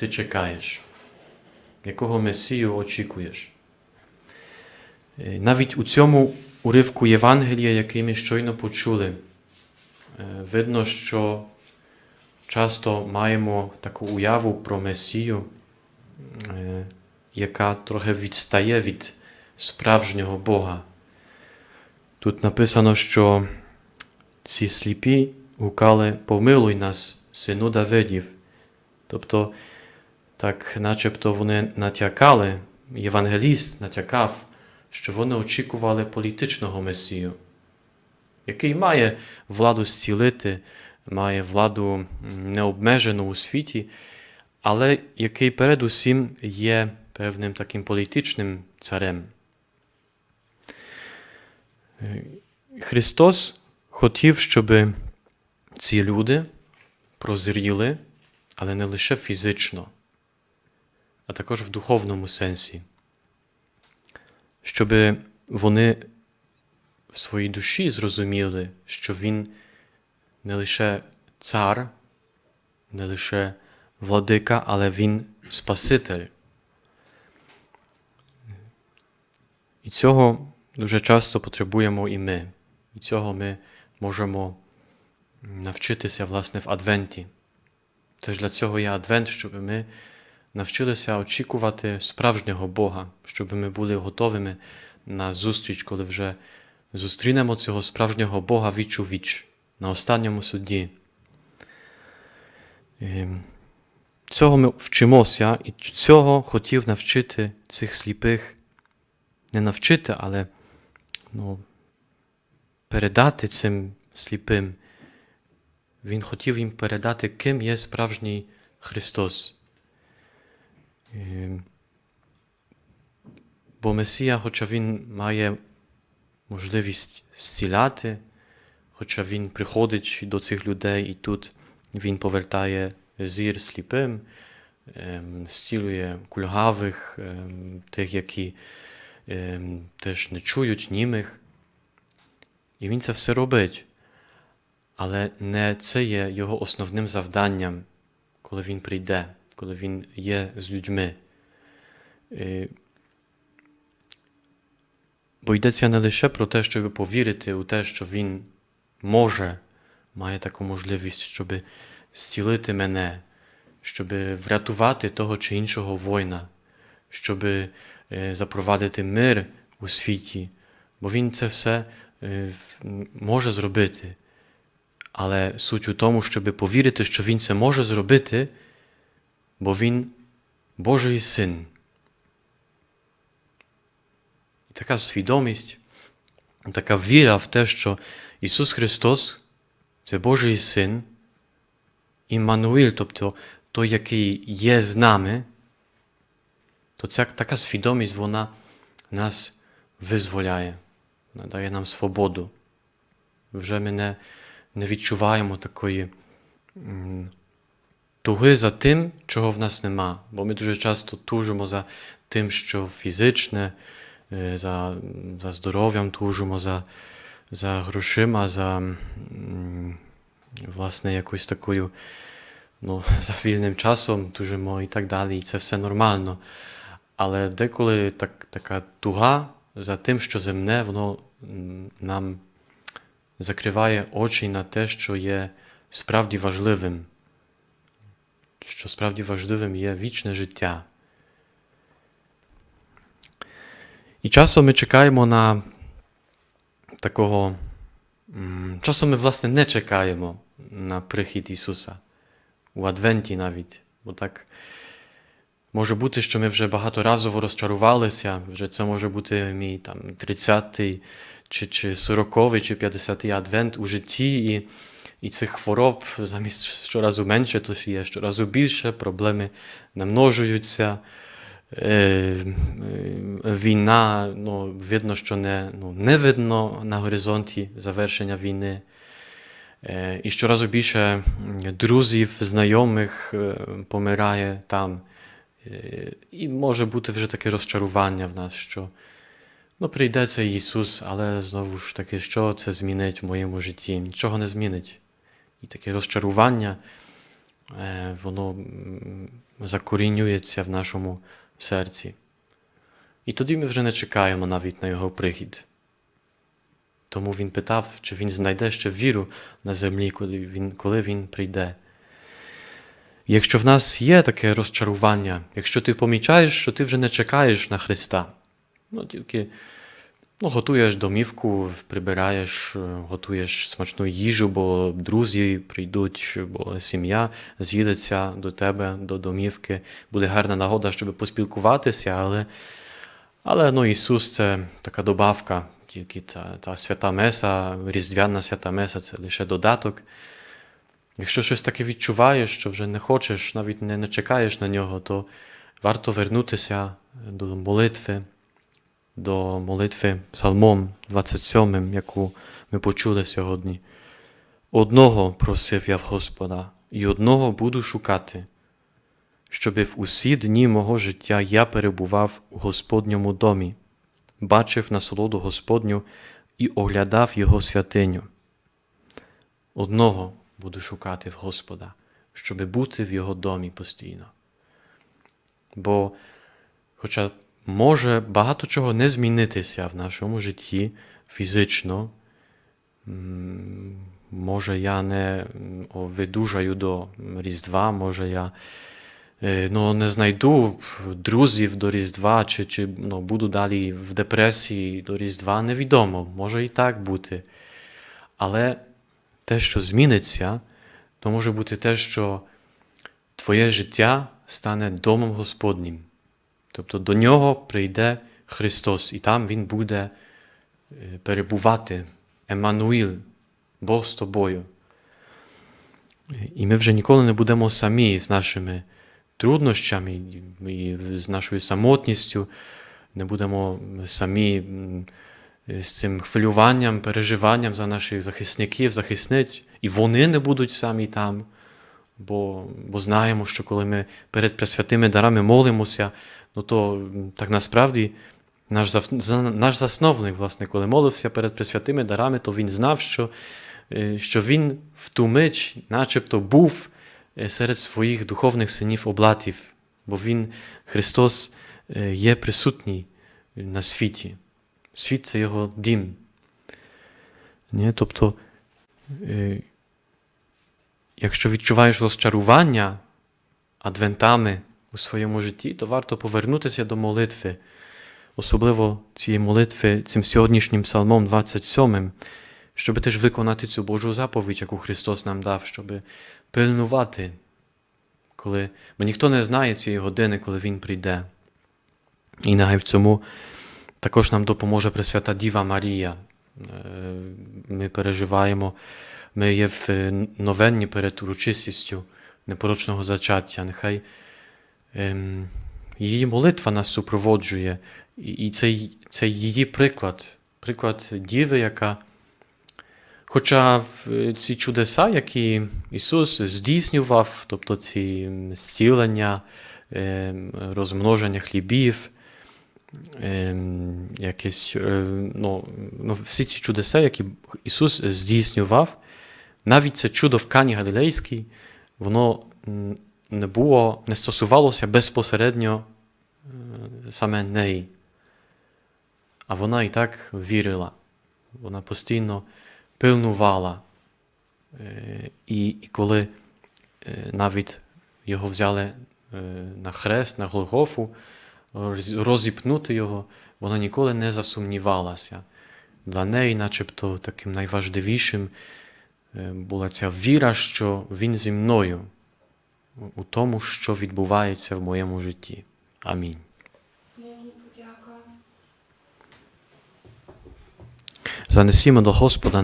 ти чекаєш? Якого Месію очікуєш? Е, Навіть у цьому уривку Євангелія, який ми щойно почули, е, видно, що часто маємо таку уяву про Месію, е, яка трохи відстає від справжнього Бога. Тут написано, що ці сліпі гукали Помилуй нас, сину Давидів. Тобто, так начебто вони натякали, євангеліст натякав, що вони очікували політичного Месію, який має владу зцілити, має владу необмежену у світі, але який передусім є певним таким політичним царем. Христос хотів, щоб ці люди прозріли, але не лише фізично, а також в духовному сенсі, щоб вони в своїй душі зрозуміли, що Він не лише цар, не лише владика, але Він Спаситель. І цього дуже часто потребуємо і ми. І цього ми можемо навчитися власне в Адвенті. Тож для цього є Адвент, щоб ми навчилися очікувати справжнього Бога, щоб ми були готовими на зустріч, коли вже зустрінемо цього справжнього Бога віч у віч на останньому суді. Ем, Цього ми вчимося, і цього хотів навчити цих сліпих, не навчити, але ну, передати цим сліпим. Він хотів їм передати, ким є справжній Христос. Ем, Бо Месія, хоча Він має можливість зціляти, хоча Він приходить до цих людей і тут Він повертає зір сліпим, ем, зцілює кульгавих, ем, тих, які теж не чують німих. І він це все робить. Але не це є його основним завданням, коли він прийде, коли він є з людьми. Бо йдеться не лише про те, щоб повірити у те, що він може, має таку можливість, щоб зцілити мене, щоб врятувати того чи іншого воїна, щоб е, запровадити мир у світі, бо він це все е, може зробити. Але суть у тому, щоб повірити, що він це може зробити, бо він Божий син. І така свідомість, така віра в те, що Ісус Христос це Божий син, Іммануїл, тобто той, який є з нами, то ця така свідомість вона нас визволяє, вона дає нам свободу. Вже ми не, не відчуваємо такої туги за тим, чого в нас нема. Бо ми дуже часто тужимо за тим, що фізичне, е, за, за здоров'ям тужимо, за, за грошима, за власне якоюсь такою ну, за вільним часом тужимо і так далі, і це все нормально. Але деколи так, така туга за тим, що земне, воно нам закриває очі на те, що є справді важливим, що справді важливим є вічне життя. І часом ми чекаємо на такого. Часом ми, власне, не чекаємо на прихід Ісуса у Адвенті навіть. Бо так може бути, що ми вже багаторазово розчарувалися, вже це може бути мій там 30-й, чи, чи 40-й, чи 50-й адвент у житті, і, і цих хвороб замість щоразу менше, то є щоразу більше, проблеми намножуються. Е, е, Війна, ну, видно, що не, ну, не видно на горизонті завершення війни. Е, І щоразу більше друзів, знайомих помирає там. І може бути вже таке розчарування в нас, що ну, прийде цей Ісус, але знову ж таки, що це змінить в моєму житті? Нічого не змінить. І таке розчарування, е, воно закорінюється в нашому серці. І тоді ми вже не чекаємо навіть на його прихід. Тому він питав, чи він знайде ще віру на землі, коли він, коли він прийде. Якщо в нас є таке розчарування, якщо ти помічаєш, що ти вже не чекаєш на Христа, ну тільки ну, готуєш домівку, прибираєш, е, готуєш смачну їжу, бо друзі прийдуть, бо сім'я з'їдеться до тебе, до домівки, буде гарна нагода, щоб поспілкуватися, але, але ну, Ісус це така добавка, тільки та, та свята Меса, Різдвяна свята Меса це лише додаток. Якщо щось таке відчуваєш, що вже не хочеш, навіть не, не чекаєш на нього, то варто вернутися до молитви, до молитви Псалмом 27, яку ми почули сьогодні. Одного просив я в Господа, і одного буду шукати, щоби в усі дні мого життя я перебував у Господньому домі, бачив насолоду Господню і оглядав Його святиню. Одного буду шукати в Господа, щоби бути в Його домі постійно. Бо, хоча може багато чого не змінитися в нашому житті фізично, може я не видужаю до Різдва, може я е, ну, не знайду друзів до Різдва, чи, чи ну, буду далі в депресії до Різдва, невідомо, може і так бути. Але те, що зміниться, то може бути те, що твоє життя стане домом Господнім. Тобто до нього прийде Христос, і там Він буде е, перебувати, Еммануїл, Бог з тобою. І ми вже ніколи не будемо самі з нашими труднощами і з нашою самотністю, не будемо самі з цим хвилюванням, переживанням за наших захисників, захисниць, і вони не будуть самі там. Бо, бо знаємо, що коли ми перед пресвятими дарами молимося, ну то так насправді наш, наш засновник, власне, коли молився перед пресвятими дарами, то він знав, що, е, що він в ту мить начебто був е, серед своїх духовних синів облатів, бо він, Христос, е, є присутній на світі. Світ це його дім. Ні? Тобто, якщо відчуваєш розчарування адвентами у своєму житті, то варто повернутися до молитви, особливо цієї молитви цим сьогоднішнім псалмом 27, щоб теж виконати цю Божу заповідь, яку Христос нам дав, щоб пильнувати, коли, бо ніхто не знає цієї години, коли Він прийде. І нехай в цьому також нам допоможе Пресвята Діва Марія. Е, Ми переживаємо, ми є в е, новенні перед урочистістю непорочного зачаття. Нехай її молитва нас супроводжує, і, цей, це її приклад, приклад Діви, яка, хоча е, ці чудеса, які Ісус здійснював, тобто ці зцілення, ем, розмноження хлібів, ем, якісь, е, ну, ну, всі ці чудеса, які Ісус здійснював, навіть це чудо в Кані Галілейській, воно не було, не стосувалося безпосередньо саме неї. А вона і так вірила, вона постійно пильнувала. І, і коли навіть його взяли на хрест, на Голгофу, розіпнути його, вона ніколи не засумнівалася. Для неї, начебто, таким найважливішим була ця віра, що він зі мною у тому, що відбувається в моєму житті. Амінь. Занесімо до Господа